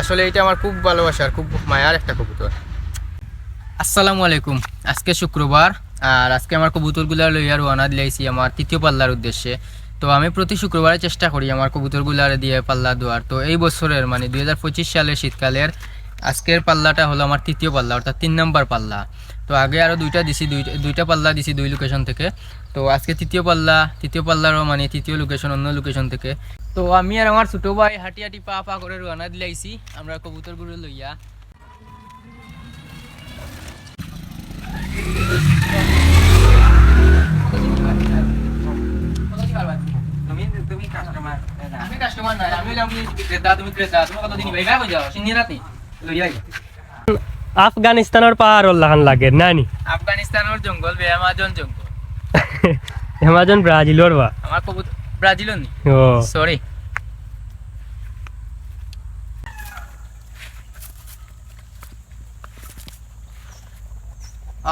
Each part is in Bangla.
আসলে এটা আমার খুব ভালোবাসার খুব মায়ার একটা কবুতর। আসসালামু আলাইকুম। আজকে শুক্রবার, আর আজকে আমার কবুতরগুলা লইয়া রওনা দিলাইছি আমার তৃতীয় পাল্লার উদ্দেশ্যে। তো আমি প্রতি শুক্রবারে চেষ্টা করি আমার কবুতরগুলার দিয়ে পাল্লা দেওয়ার। তো এই বছরের মানে দুই হাজার পঁচিশ সালের শীতকালের আজকের পাল্লাটা হলো আমার তৃতীয় পাল্লা, অর্থাৎ তিন নম্বর পাল্লা। তো আগে আরও দুইটা দিছি দুইটা দুইটা পাল্লা দিছি দুই লোকেশন থেকে। তো আজকে তৃতীয় পাল্লা, তৃতীয় পাল্লারও মানে তৃতীয় লোকেশন অন্য লোকেশন থেকে। তো আমি আর আমার ছোটো ভাই হাঁটি হাঁটি পা পা করে রওনা দিলাইছি আমরা কবুতরগুলো লইয়া। আমি কাস্টমার না। আমি হলাম ক্রেতা তুমি ক্রেতা তুমি কত দিন ভাইবা হয়ে যাও? সিন্নি রাতে লইয়া আফগানিস্তানের পাহাড় লাগান লাগে নানি? আফগানিস্তানের জঙ্গল বে আমাজন জঙ্গল। এমাজন ব্রাজিলর বা। আমার কবুতর ব্রাজিলও নি ও। সরি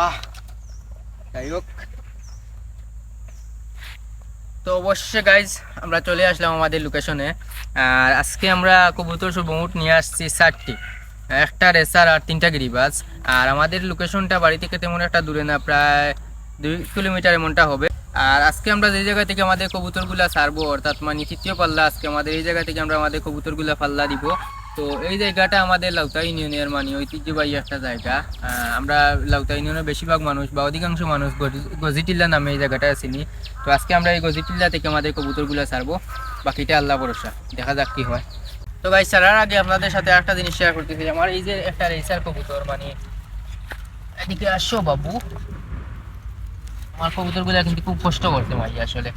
আহ যাই হোক। তো অবশ্যই গাইজ আমরা চলে আসলাম আমাদের লোকেশনে আর আজকে আমরা কবুতর সর্বমোট নিয়ে আসছি চারটি। একটা রেসার আর তিনটা গিরিবাজ। আর আমাদের লোকেশনটা বাড়ি থেকে তেমন একটা দূরে না প্রায় দুই কিলোমিটার এমনটা হবে। আর আজকে আমরা যে জায়গা থেকে আমাদের কবুতরগুলা ছাড়বো, অর্থাৎ মানে তৃতীয় পাল্লা আজকে আমাদের এই জায়গা থেকে আমরা আমাদের কবুতরগুলা পাল্লা দিব। তো এই জায়গাটা আমাদের লাউতা ইউনিয়নের মানে ঐতিহ্যবাহী একটা জায়গা। আমরা লাউতা ইউনিয়নের বেশিরভাগ মানুষ বা অধিকাংশ মানুষ গজি- গজিটিল্লা নামে এই জায়গাটা চিনি। তো আজকে আমরা এই গজিটিল্লা থেকে আমাদের কবুতরগুলা ছাড়বো। বাকিটা আল্লাহ ভরসা, দেখা যাক কি হয়। তো ভাই, ছাড়ার আগে আপনাদের সাথে একটা জিনিস শেয়ার করতেছি। আমার এই যে একটা রেসার কবুতর মানে এদিকে আসো বাবু। আমার কবুতরগুলো কিন্তু খুব কষ্ট করতে ভাই আসলে।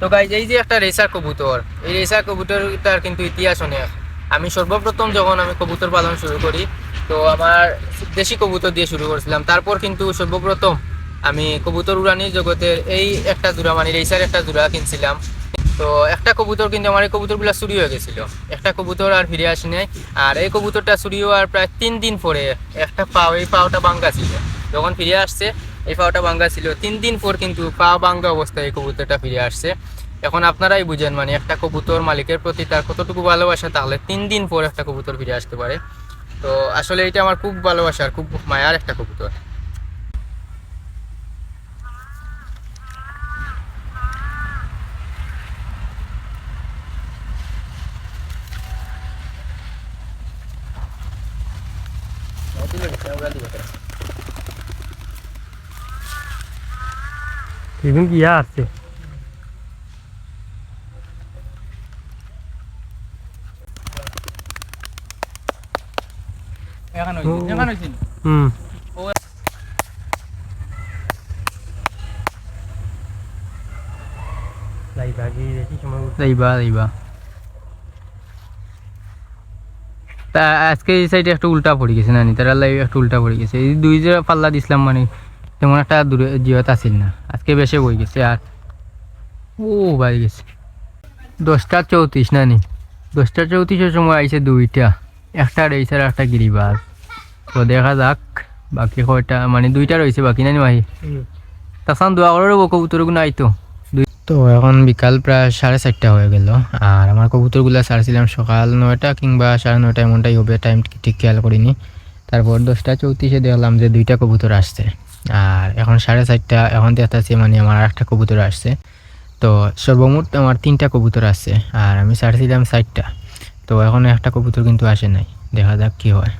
তো গাইজ এই যে একটা রেসার কবুতর, এই রেসার কবুতরটার কিন্তু ইতিহাস অনেক। আমি সর্বপ্রথম যখন আমি কবুতর পালন শুরু করি, তো আমার দেশি কবুতর দিয়ে শুরু করেছিলাম। তারপর কিন্তু সর্বপ্রথম আমি কবুতর উড়ানির জগতের এই একটা জোড়া মানে রেসার একটা জোড়া কিনছিলাম। তো একটা কবুতর কিন্তু আমার এই কবুতরগুলো চুরি হয়ে গেছিল। একটা কবুতর আর ফিরে আসি নাই। আর এই কবুতরটা চুরি হওয়ার প্রায় তিন দিন পরে একটা পাও, এই পাওটা বাঙ্গা ছিল। যখন ফিরে আসছে, এই পাওটা ভাঙ্গা ছিল। তিন দিন পর কিন্তু পা ভাঙ্গা অবস্থায় এই কবুতরটা ফিরে আসছে। এখন আপনারাই বুঝেন মানে একটা কবুতর মালিকের প্রতি তার কতটুকু ভালোবাসা, তাহলে তিন দিন পর একটা কবুতর ফিরে আসতে পারে। তো আসলে এটা আমার খুব ভালোবাসার, খুব মায়ার একটা কবুতর। Even কি আছে এখন হয়েছে এখন হয়েছে হুম ও লাইবা গিয়ে দেখি সময় যাইবা তা আজকে এই সাইডে একটা উল্টা পড়ে গেছে নানি। তারা লাইভ একটা উল্টা পড়ে গেছে। এই দুই যে পাল্লা দিছিলাম মানে তেমন একটা দূরে জিওত আসিল না। আজকে বেশি বই গেছে আর। ও বাড়ি গেছে। দশটা চৌত্রিশ নানি। দশটা চৌত্রিশের সময় আইছে দুইটা। একটা রয়েছে আর একটা গিরিবাজ। তো দেখা যাক বাকি কয়টা মানে দুইটা রয়েছে বাকি নানি ভাই তাছাড়া দোয়া করারও কবুতরগুলো আইতো। তো এখন বিকাল প্রায় সাড়ে চারটা হয়ে গেল। আর আমার কবুতরগুলো ছাড়ছিলাম সকাল নয়টা কিংবা সাড়ে নয়টা এমনটাই হবে টাইম ঠিক খেয়াল করিনি। তারপর দশটা চৌত্রিশে দেখলাম যে দুইটা কবুতর আসছে। আর এখন সাড়ে চারটা, এখন দেখতেছি মানে আমার একটা কবুতর আসছে। তো সর্বমোট আমার তিনটা কবুতর আসছে, আর আমি ছাড়ছিলাম চারটা। তো এখন একটা কবুতর কিন্তু আসে নাই, দেখা যাক কি হয়।